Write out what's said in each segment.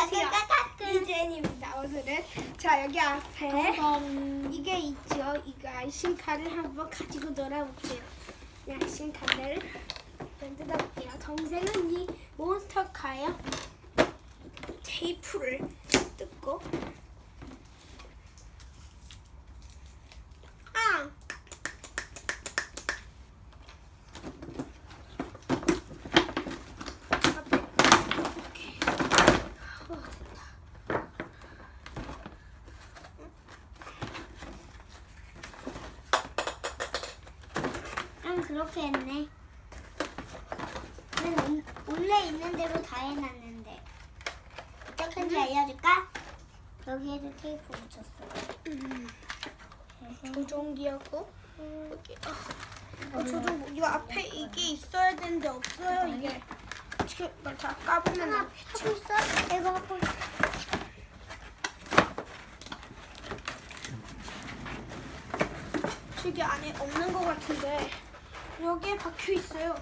안녕하세요. 따끈따끈. 이재인입니다. 오늘은 자 여기 앞에 음, 이게 있죠. 이거 안심카를 한번 가지고 놀아볼게요. 이 안심카를 뜯어볼게요. 동생은 이 몬스터카예요. 테이프를 뜯고 아! 이렇게. 어, 됐다. 응, 그렇게 했네. 난 온- 원래 있는 대로 다 해놨는데. 어떻게인지 알려줄까? 여기에도 테이프 붙였어. 음, 조종기하고 여기 아, 어, 조종 이거 앞에 이게 있어야 되는데 없어요 이게 지금 이걸 다 까보면 하나. 하고 있어? 이거 하고 있어. 저기 안에 없는 것 같은데 여기에 박혀 있어요.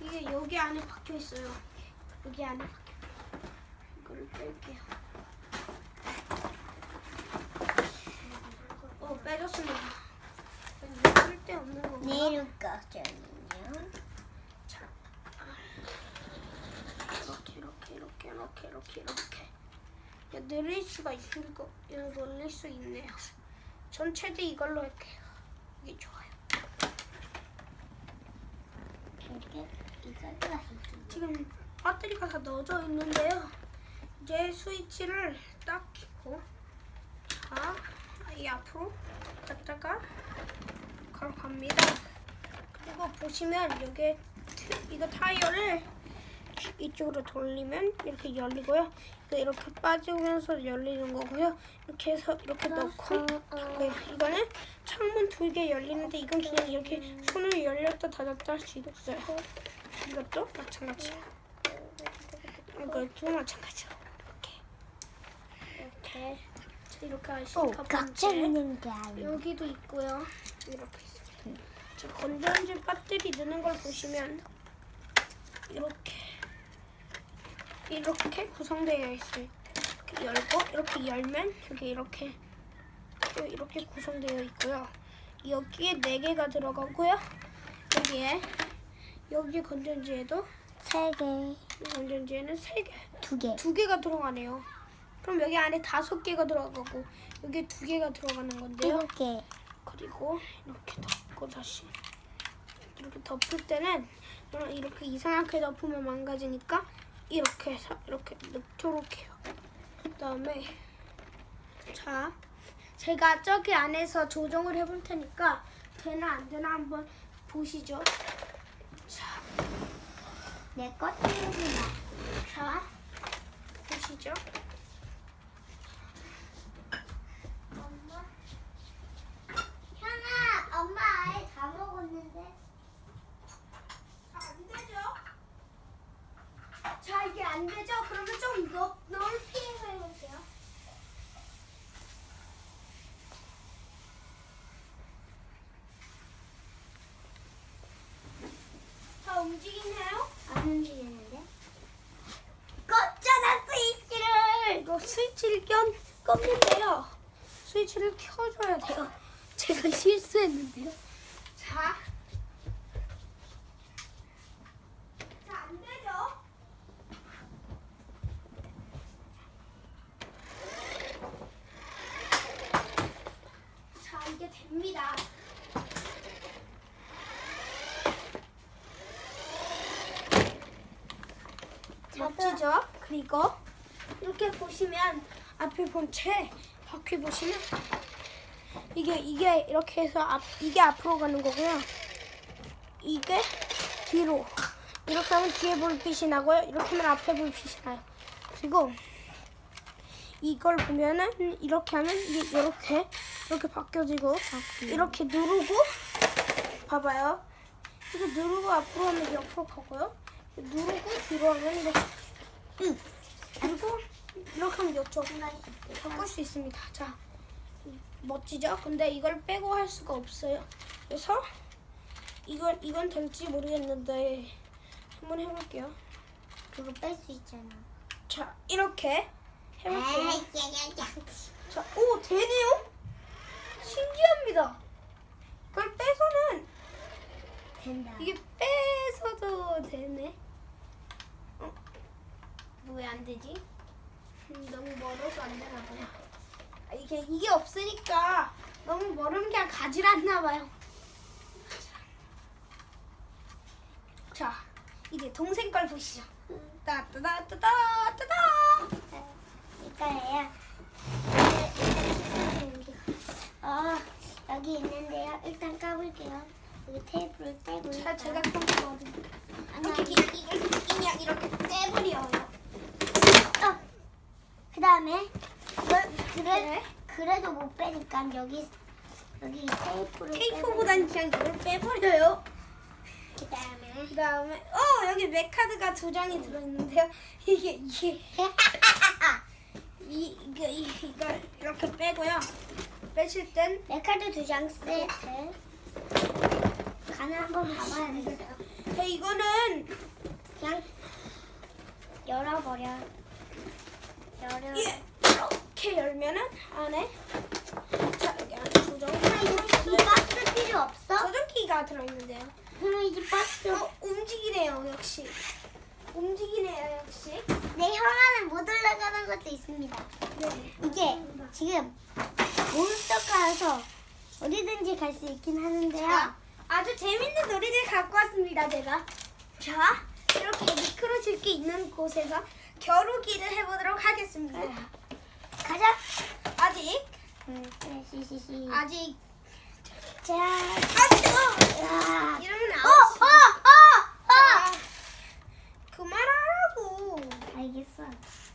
이게 여기 안에 박혀 있어요. 여기 안에 박혀. 이거를 뺄게요. 어 빼줬습니다. 쓸데 없는 건가? 내일 거잖아요. 자, 이렇게 이렇게 이렇게 이렇게 이렇게 이렇게 야, 늘릴 수가 거 이거 늘릴 수 있네요. 전 최대 이걸로 할게요. 이게 좋아요. 이게 이걸로 해. 지금 배터리가 다 넣어져 있는데요. 이제 스위치를 딱 켜고 자, 이 앞으로 갔다가 바로 갑니다. 그리고 보시면 여기 이거 타이어를 이쪽으로 돌리면 이렇게 열리고요. 이렇게 빠지면서 열리는 거고요. 이렇게 해서 이렇게 넣고 닫고요. 이거는 창문 두 개 열리는데 이건 그냥 이렇게 손을 열렸다 닫았다 할 수 있어요. 이것도 마찬가지예요. 이것도 마찬가지로 이렇게 이렇게. 이렇게 아니고. 여기도 있고요. 이렇게. 저 건전지 배터리 넣는 걸 보시면 이렇게 이렇게 구성되어 있어요. 이렇게 열고 이렇게 열면 여기 이렇게 이렇게 구성되어 있고요. 여기에 네 개가 들어가고요. 여기에 여기 건전지에도 세 개, 이 건전지에는 세 개, 두 개. 두 개가 들어가네요. 그럼 여기 안에 다섯 개가 들어가고 여기 두 개가 들어가는 건데요. 일곱 개. 그리고 이렇게 덮고 다시 이렇게 덮을 때는 이렇게 이상하게 덮으면 망가지니까 이렇게 해서 이렇게 넣도록 해요. 그다음에 자 제가 저기 안에서 조정을 해볼 테니까 되나 안 되나 한번 보시죠. 자, 내거 틀리구나. 자 보시죠. 엄마. 현아, 엄마 아예 다 먹었는데. 안 되죠? 자 이게 안 되죠? 그러면 좀 넓, 넓게 해서 해볼게요. 자 움직이나요? 안 움직이는데? 껐잖아 스위치를. 이거 스위치를 껴, 껐는데요. 스위치를 켜줘야 돼요. 제가 실수했는데요. 자. 자, 안 되죠? 자, 이게 됩니다. 멋지죠? 그리고 이렇게 보시면 앞에 본체 바퀴 보시면 이게 이게 이렇게 해서 앞 이게 앞으로 가는 거고요. 이게 뒤로 이렇게 하면 뒤에 불빛이 나고요. 이렇게 하면 앞에 불빛이 나요. 그리고 이걸 보면은 이렇게 하면 이게 이렇게 이렇게 바뀌어지고 이렇게 누르고 봐봐요. 이거 누르고 앞으로 하면 옆으로 가고요. 누르고 뒤로 하면 이렇게 응. 그리고 이렇게 하면 이쪽 바꿀 수 있습니다. 자, 멋지죠? 근데 이걸 빼고 할 수가 없어요. 그래서 이건 이건 될지 모르겠는데 한번 해볼게요. 그거 뺄 수 있잖아. 자, 이렇게 해볼게요. 자, 오, 되네요? 신기합니다. 이걸 빼서는, 된다. 이게 빼서도 되네. 어? 왜안 되지? 음, 너무 멀어서 안 되나 봐요. 아, 이게, 이게 없으니까 너무 멀은 게 가지 않나 봐요. 자, 이제 동생 걸 보시죠. 따따따따따따따. 이거예요. 어, 여기 있는데요. 일단 까볼게요. 여기 테이프를 떼고. 자. 제가 컴퓨거든요. 아니, 이렇게 아니. 이- 이걸 그냥 이렇게 떼버려요. 어. 그 다음에 그래 네. 그래도 못 빼니까 여기 여기 테이프를 테이프보단 그냥 이걸 빼버려요. 그 다음에 그 다음에 어 여기 맥카드가 두 장이 들어있는데요. 이게 이게 이 이게 이, 이걸 이렇게 빼고요. 빼실 땐 메카드 두장 세트. 간을 한번 봐봐야 되겠어요. 자, 이거는 그냥 열어버려. 열어. 이- 이렇게 열면은 안에 자 조정기 아, 이 박스 필요 없어? 조정기가 들어있는데요. 그럼 이제 박스. 어 움직이네요 역시 움직이네요 역시. 내 형아는 못 올라가는 것도 있습니다. 네. 이게 지금 몬스터카에서 어디든지 갈 수 있긴 하는데요. 자, 아주 재밌는 놀이를 갖고 왔습니다, 제가. 자, 이렇게 미끄러질 게 있는 곳에서 겨루기를 해보도록 하겠습니다. 가자. 아직, 응, 그래, 시시시. 아직, 자, 아직, 야. 이러면 어, 아웃. 어, 어, 자, 그만하라고. 어. 알겠어.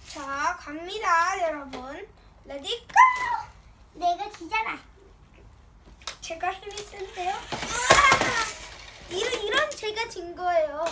자, 갑니다, 여러분. 레디 고! 내가 지잖아. 제가 힘이 센데요. 이런, 이런 제가 진 거예요.